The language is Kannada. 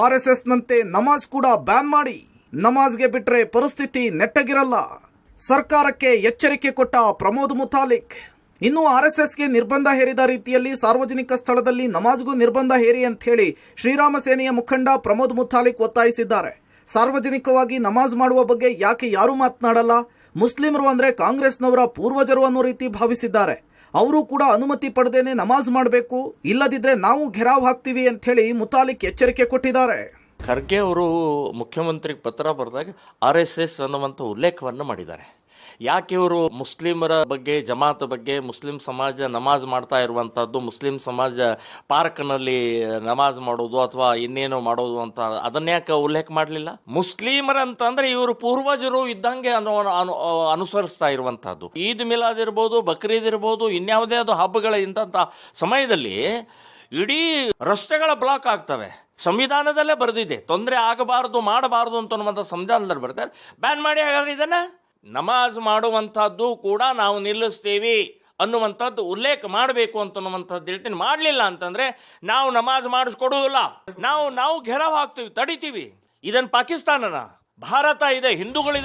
ಆರ್ ಎಸ್ ಎಸ್ನಂತೆ ನಮಾಜ್ ಕೂಡ ಬ್ಯಾನ್ ಮಾಡಿ. ನಮಾಜ್ಗೆ ಬಿಟ್ರೆ ಪರಿಸ್ಥಿತಿ ನೆಟ್ಟಗಿರಲ್ಲ. ಸರ್ಕಾರಕ್ಕೆ ಎಚ್ಚರಿಕೆ ಕೊಟ್ಟ ಪ್ರಮೋದ್ ಮುತಾಲಿಕ್. ಇನ್ನು ಆರ್ ಎಸ್ ಎಸ್ಗೆ ನಿರ್ಬಂಧ ಹೇರಿದ ರೀತಿಯಲ್ಲಿ ಸಾರ್ವಜನಿಕ ಸ್ಥಳದಲ್ಲಿ ನಮಾಜ್ಗೂ ನಿರ್ಬಂಧ ಹೇರಿ ಅಂತ ಹೇಳಿ ಶ್ರೀರಾಮ ಸೇನೆಯ ಮುಖಂಡ ಪ್ರಮೋದ್ ಮುತಾಲಿಕ್ ಒತ್ತಾಯಿಸಿದ್ದಾರೆ. ಸಾರ್ವಜನಿಕವಾಗಿ ನಮಾಜ್ ಮಾಡುವ ಬಗ್ಗೆ ಯಾಕೆ ಯಾರೂ ಮಾತನಾಡಲ್ಲ? ಮುಸ್ಲಿಮರು ಅಂದ್ರೆ ಕಾಂಗ್ರೆಸ್ನವರ ಪೂರ್ವಜರು ಅನ್ನೋ ರೀತಿ ಭಾವಿಸಿದ್ದಾರೆ. ಅವರು ಕೂಡ ಅನುಮತಿ ಪಡೆದೇನೆ ನಮಾಜ್ ಮಾಡಬೇಕು ಇಲ್ಲದಿದ್ದರೆ ನಾವು ಘೆರಾವ್ ಹಾಕ್ತೀವಿ ಅಂತ ಹೇಳಿ ಮುತಾಲಿಕ್ ಎಚ್ಚರಿಕೆ ಕೊಟ್ಟಿದ್ದಾರೆ. ಖರ್ಗೆ ಅವರು ಮುಖ್ಯಮಂತ್ರಿಗೆ ಪತ್ರ ಬರೆದಾಗ ಆರ್ ಎಸ್ ಎಸ್ ಅನ್ನುವಂಥ ಉಲ್ಲೇಖವನ್ನು ಮಾಡಿದ್ದಾರೆ. ಯಾಕೆ ಇವರು ಮುಸ್ಲಿಮರ ಬಗ್ಗೆ, ಜಮಾತ್ ಬಗ್ಗೆ, ಮುಸ್ಲಿಂ ಸಮಾಜ ನಮಾಜ್ ಮಾಡ್ತಾ ಇರುವಂಥದ್ದು ಮುಸ್ಲಿಂ ಸಮಾಜ ಪಾರ್ಕ್ನಲ್ಲಿ ನಮಾಜ್ ಮಾಡೋದು ಅಥವಾ ಇನ್ನೇನೋ ಮಾಡೋದು ಅಂತ ಅದನ್ನ್ಯಾಕೆ ಉಲ್ಲೇಖ ಮಾಡಲಿಲ್ಲ? ಮುಸ್ಲಿಮರಂತಂದ್ರೆ ಇವರು ಪೂರ್ವಜರು ಇದ್ದಂಗೆ ಅನ್ನೋ ಅನು ಅನುಸರಿಸ್ತಾ ಇರುವಂತಹದ್ದು. ಈದ್ ಮಿಲಾದ್ ಇರ್ಬೋದು, ಬಕ್ರೀದ್ ಇರ್ಬೋದು, ಇನ್ಯಾವುದೇ ಅದು ಹಬ್ಬಗಳ ಇಂಥ ಸಮಯದಲ್ಲಿ ಇಡೀ ರಸ್ತೆಗಳ ಬ್ಲಾಕ್ ಆಗ್ತವೆ. ಸಂವಿಧಾನದಲ್ಲೇ ಬರೆದಿದೆ. ತೊಂದರೆ ಆಗಬಾರದು, ಮಾಡಬಾರದು ಅಂತ ಅನ್ನುವಂಥ ಸಂವಿಧಾನದಲ್ಲಿ ಬರ್ತಾರೆ ಬ್ಯಾನ್ ಮಾಡಿ ಹಾಗಾದ್ರೆ ಇದನ್ನ ನಮಾಜ್ ಮಾಡುವಂಥದ್ದು ಕೂಡ ನಾವು ನಿಲ್ಲಿಸ್ತೀವಿ ಅನ್ನುವಂಥದ್ದು ಉಲ್ಲೇಖ ಮಾಡಬೇಕು ಅಂತ ಅನ್ನುವಂಥದ್ದು ಹೇಳ್ತೀನಿ. ಮಾಡಲಿಲ್ಲ ಅಂತಂದರೆ ನಾವು ನಮಾಜ್ ಮಾಡಿಸ್ಕೊಡುವುದಿಲ್ಲ. ನಾವು ನಾವು ಘೆರವ್ ಹಾಕ್ತೀವಿ, ತಡಿತೀವಿ. ಇದನ್ನು ಪಾಕಿಸ್ತಾನನ, ಭಾರತ ಇದೆ ಹಿಂದೂಗಳಿದೆ